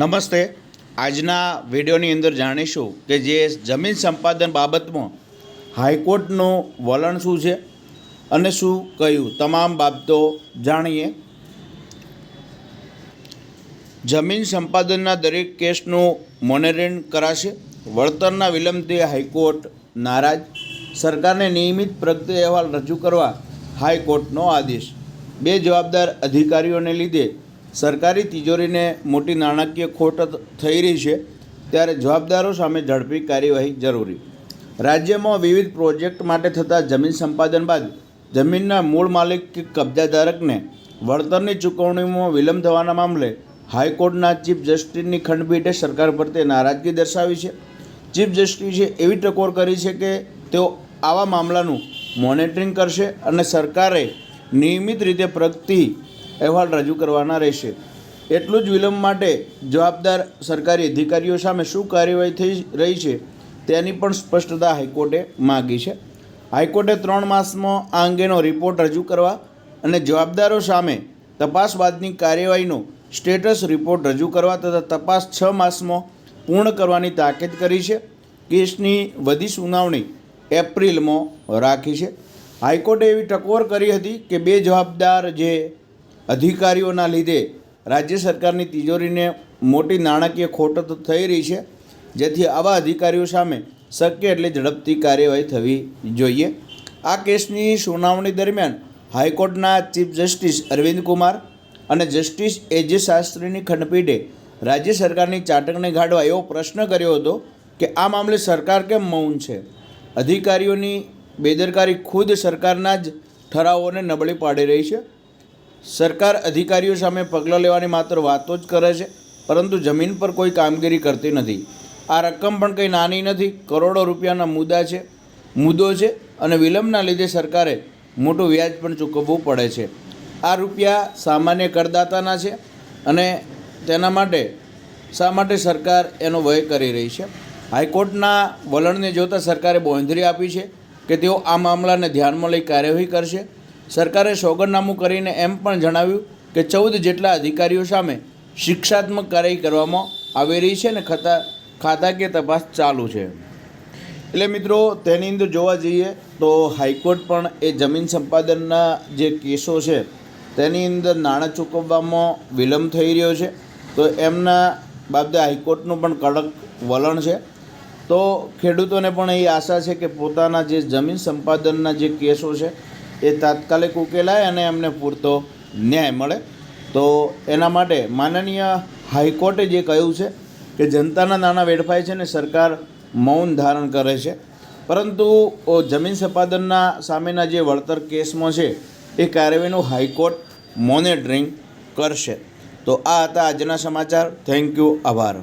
નમસ્તે. આજના વિડીયોની અંદર જાણીશું કે જે જમીન સંપાદન બાબતમાં હાઈકોર્ટનું વલણ શું છે અને શું કહ્યું તમામ બાબતો જાણીએ. જમીન સંપાદનના દરેક કેસનું મોનિટરિંગ કરાશે. વળતરના વિલંબથી હાઈકોર્ટ નારાજ. સરકારને નિયમિત પ્રગતિ અહેવાલ રજૂ કરવા હાઈકોર્ટનો આદેશ. બે જવાબદાર અધિકારીઓને લીધે સરકારી તિજોરીને મોટી નાણાકીય ખોટ થઈ રહી છે, ત્યારે જવાબદારો સામે ઝડપી કાર્યવાહી જરૂરી. રાજ્યમાં વિવિધ પ્રોજેક્ટ માટે થતા જમીન સંપાદન બાદ જમીનના મૂળ માલિક કે કબજાધારકને વળતરની ચૂકવણીમાં વિલંબ થવાના મામલે હાઈકોર્ટના ચીફ જસ્ટિસની ખંડપીઠે સરકાર પ્રત્યે નારાજગી દર્શાવી છે. ચીફ જસ્ટિસે એવી ટકોર કરી છે કે તેઓ આવા મામલાનું મોનિટરિંગ કરશે અને સરકારે નિયમિત રીતે પ્રગતિ અહેવાલ રજૂ કરવાના રહેશે. એટલું જ વિલંબ માટે જવાબદાર સરકારી અધિકારીઓ સામે શું કાર્યવાહી થઈ રહી છે તેની પણ સ્પષ્ટતા હાઈકોર્ટે માગી છે. હાઈકોર્ટે ત્રણ માસમાં આ અંગેનો રિપોર્ટ રજૂ કરવા અને જવાબદારો સામે તપાસ બાદની કાર્યવાહીનો સ્ટેટસ રિપોર્ટ રજૂ કરવા તથા તપાસ છ માસમાં પૂર્ણ કરવાની તાકીદ કરી છે. કેસની વધી સુનાવણી એપ્રિલમાં રાખી છે. હાઈકોર્ટે એવી ટકોર કરી હતી કે બે જવાબદાર જે અધિકારીઓના લીધે રાજ્ય સરકારની તિજોરીને મોટી નાણાકીય ખોટ તો થઈ રહી છે. જેથી આવા અધિકારીઓ સામે શક્ય એટલે ઝડપથી કાર્યવાહી થવી જોઈએ. આ કેસની સુનાવણી દરમિયાન હાઈકોર્ટના ચીફ જસ્ટિસ અરવિંદ કુમાર અને જસ્ટિસ એ શાસ્ત્રીની ખંડપીઠે રાજ્ય સરકારની ચાટકને ગાઢવા એવો પ્રશ્ન કર્યો હતો કે આ મામલે સરકાર કેમ મૌન છે? અધિકારીઓની બેદરકારી ખુદ સરકારના જ ઠરાવોને નબળી પાડી રહી છે. સરકાર અધિકારીઓ સામે પગલાં લેવાની માત્ર વાતો જ કરે છે, પરંતુ જમીન પર કોઈ કામગીરી કરતી નથી. આ રકમ પણ કંઈ નાની નથી, કરોડો રૂપિયાના મુદ્દા છે, મુદ્દો છે અને વિલંબના લીધે સરકારે મોટું વ્યાજ પણ ચૂકવવું પડે છે. આ રૂપિયા સામાન્ય કરદાતાના છે અને તેના માટે, શા માટે સરકાર એનો વય કરી રહી છે? હાઈકોર્ટના વલણને જોતાં સરકારે બોંધરી આપી છે કે તેઓ આ મામલાને ધ્યાનમાં લઈ કાર્યવાહી કરશે સરકારે સોગંદનામું કરીને એમ પણ જણાવ્યું કે ચૌદ જેટલા અધિકારીઓ સામે શિક્ષાત્મક કાર્યવાહી કરવામાં આવી રહી છે અને ખતા ખાતાકીય તપાસ ચાલુ છે. એટલે મિત્રો, તેની અંદર જોવા જઈએ તો હાઈકોર્ટ પણ એ જમીન સંપાદનના જે કેસો છે, તેની અંદર નાણાં ચૂકવવામાં વિલંબ થઈ રહ્યો છે. તો એમના બાબતે હાઈકોર્ટનું પણ કડક વલણ છે. તો ખેડૂતોને પણ એ આશા છે કે પોતાના જે જમીન સંપાદનના જે કેસો છે એ તાત્કાલિક ઉકેલાય અને એમને પૂરતો ન્યાય મળે. તો એના માટે માનનીય હાઈકોર્ટે જે કહ્યું છે કે જનતાના નાણાં વેડફાય છે ને સરકાર મૌન ધારણ કરે છે. પરંતુ જમીન સંપાદનના સામેના જે વળતર કેસમાં છે, એ કાર્યવાહીનું હાઈકોર્ટ મોનિટરિંગ કરશે. તો આ હતા આજના સમાચાર. Thank you. આભાર.